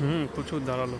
হুম প্রচুর দাঁড়াল।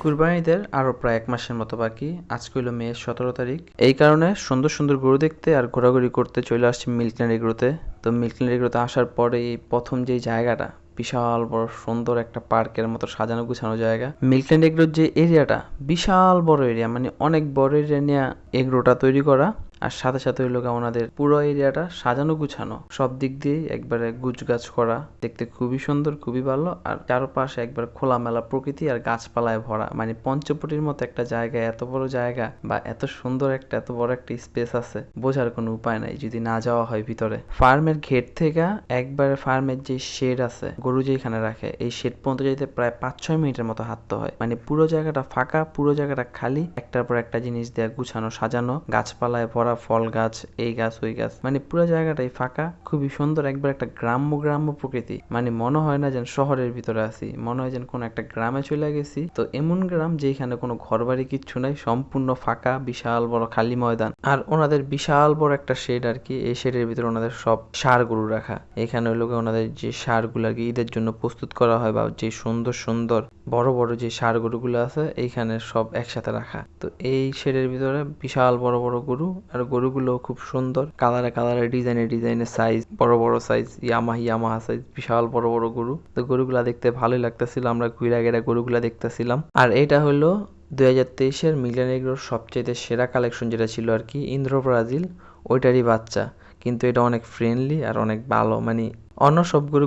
কুরবানিদের আরও প্রায় এক মাসের মতো বাকি। আজকে হলো মে সতেরো তারিখ। এই কারণে সুন্দর সুন্দর গরু দেখতে আর ঘোরাঘুরি করতে চলে আসছি মিল্টন এগ্রোতে। তো মিল্টন এগ্রোতে আসার পরে এই প্রথম যেই জায়গাটা বিশাল বড় সুন্দর একটা পার্কের মতো সাজানো গুছানো জায়গা। মিল্টন এগ্রোর যে এরিয়াটা বিশাল বড় এরিয়া মানে অনেক বড় এরিয়া নিয়ে এগ্রোটা তৈরি করা। আর সাথে সাথে হইল ওনাদের পুরো এরিয়াটা সাজানো গুছানো। সব দিক দিয়ে একবারে গুছগাছ করা, দেখতে খুবই সুন্দর, খুবই ভালো। আর চারপাশে একবার খোলামেলা প্রকৃতি আর গাছপালায় ভরা। মানে পঞ্চবটির মতো একটা জায়গা, এত বড় জায়গা বা এত সুন্দর একটা, এত বড় একটা স্পেস আছে, বোঝার কোনো উপায় নাই যদি না যাওয়া হয় ভিতরে। ফার্মের ঘেট থেকে একবারে ফার্মের যে শেড আছে, গরু যেখানে রাখে, এই শেড পর্যন্ত যেতে প্রায় পাঁচ ছয় মিনিটের মতো হাঁটতে হয়। মানে পুরো জায়গাটা ফাঁকা, পুরো জায়গাটা খালি। একটার পর একটা জিনিস দেয়া, গুছানো, সাজানো, গাছপালায় ভরা ফল গাছ, এই গাছ, ওই গাছ। মানে পুরো জায়গাটাই ফাঁকা, খুবই সুন্দর, একবার একটা গ্রাম্য গ্রাম্য প্রকৃতি। মানে মনে হয় না যেন শহরের ভিতরে আছি, মনে হয় যেন কোনো একটা গ্রামে চলে গেছি। তো এমন গ্রাম যেখানে কোনো ঘরবাড়ি কিচ্ছু নাই, সম্পূর্ণ ফাঁকা, বিশাল বড় খালি ময়দান। আর ওনাদের বিশাল বড় একটা শেড আর কি, এই শেডের ভিতরে ওনাদের সব সার গরু রাখা। এখানে হলো গিয়ে ওনাদের যে সারগুলো আর কি ঈদের জন্য প্রস্তুত করা হয় বা যে সুন্দর সুন্দর বড় বড় যে সার গরুগুলো আছে, এইখানে সব একসাথে রাখা। তো এই শেডের ভিতরে বিশাল বড় বড় গরু আর গরুগুলো খুব সুন্দর। কালারে কালারে, ডিজাইনে ডিজাইনে সাইজ বড় বড় সাইজ ইয়ামা ইয়ামাহা সাইজ বিশাল বড় বড় গরু। তো গরুগুলা দেখতে ভালোই লাগতেছিল, আমরা ঘুরে গেরা গরুগুলা দেখতেছিলাম। আর এটা হলো দুই হাজার তেইশের মিলিয়ন এগ্রোর সবচেয়ে সেরা কালেকশন যেটা ছিল আর কি ইন্দ্র ব্রাজিল ওইটারই বাচ্চা। কিন্তু এটা অনেক ফ্রেন্ডলি আর অনেক ভালো মানে অন্য সব গরু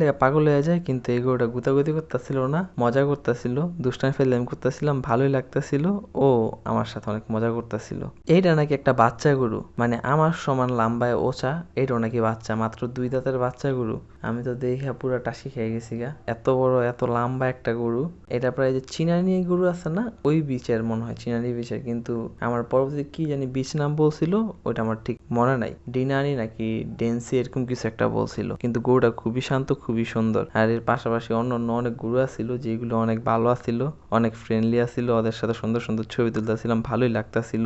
লেগে পাগল হয়ে যায়, কিন্তু এই গরুটা গুতাগুতি করতেছিল না, মজা করতেছিল, দুষ্টামি ফেললাম করতেছিলাম, ভালোই লাগতেছিল, ও আমার সাথে অনেক মজা করতেছিল। এইটা নাকি একটা বাচ্চা গরু মানে আমার সমান লাম্বায় ওচা এইটাও নাকি বাচ্চা, মাত্র দুই দাঁতের বাচ্চা গরু। আমি তো দেখে পুরো টাসি খেয়ে গেছি গা। এত বড়, এত লম্বা একটা গরু। এটা প্রায় যে চিনানি গরু আছে না, ওই বিচের মনে হয় চিনানি বিচের, কিন্তু আমার পরবর্তী কি জানি বিচ নাম বলছিল, ওইটা আমার ঠিক মনে নাই। ডিনানি নাকি ডেন্সি এরকম কিছু একটা বলছিল। কিন্তু গরুটা খুবই শান্ত, খুবই সুন্দর। আর এর পাশাপাশি অন্য অন্য অনেক গরু আছিল, যেগুলো অনেক ভালো আছিল, অনেক ফ্রেন্ডলি আছিল, ওদের সাথে সুন্দর সুন্দর ছবি তুলতেছিলাম, ভালোই লাগতাছিল।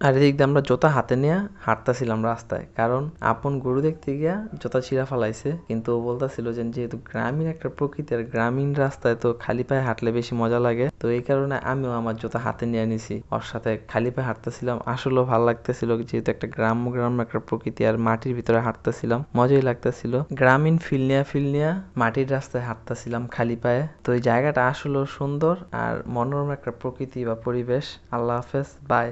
আর এদিক দিয়ে আমরা জোতা হাতে নিয়ে হাঁটতেছিলাম রাস্তায়। কারণ আপন গরু দেখতে গিয়া জোতা ছিঁড়া ফালাইছে। কিন্তু ও বলতেছিল যে যেহেতু গ্রামীণ একটা প্রকৃতি আর গ্রামীণ রাস্তায় তো খালি পায়ে হাঁটলে বেশি মজা লাগে। তো এই কারণে আমিও আমার জোতা হাতে নিয়ে নিছি। ওর সাথে খালি পায়ে হাঁটতেছিলাম। আসলেও ভালো লাগতেছিল যেহেতু একটা গ্রাম্য গ্রাম্য একটা প্রকৃতি আর মাটির ভিতরে হাঁটতেছিলাম। মজাই লাগতেছিল। গ্রামীণ ফিল নিয়া ফিল নিয়া মাটির রাস্তায় হাঁটতেছিলাম খালি পায়ে। তো এই জায়গাটা আসলেও সুন্দর আর মনোরম একটা প্রকৃতি বা পরিবেশ। আল্লাহ হাফেজ। বাই।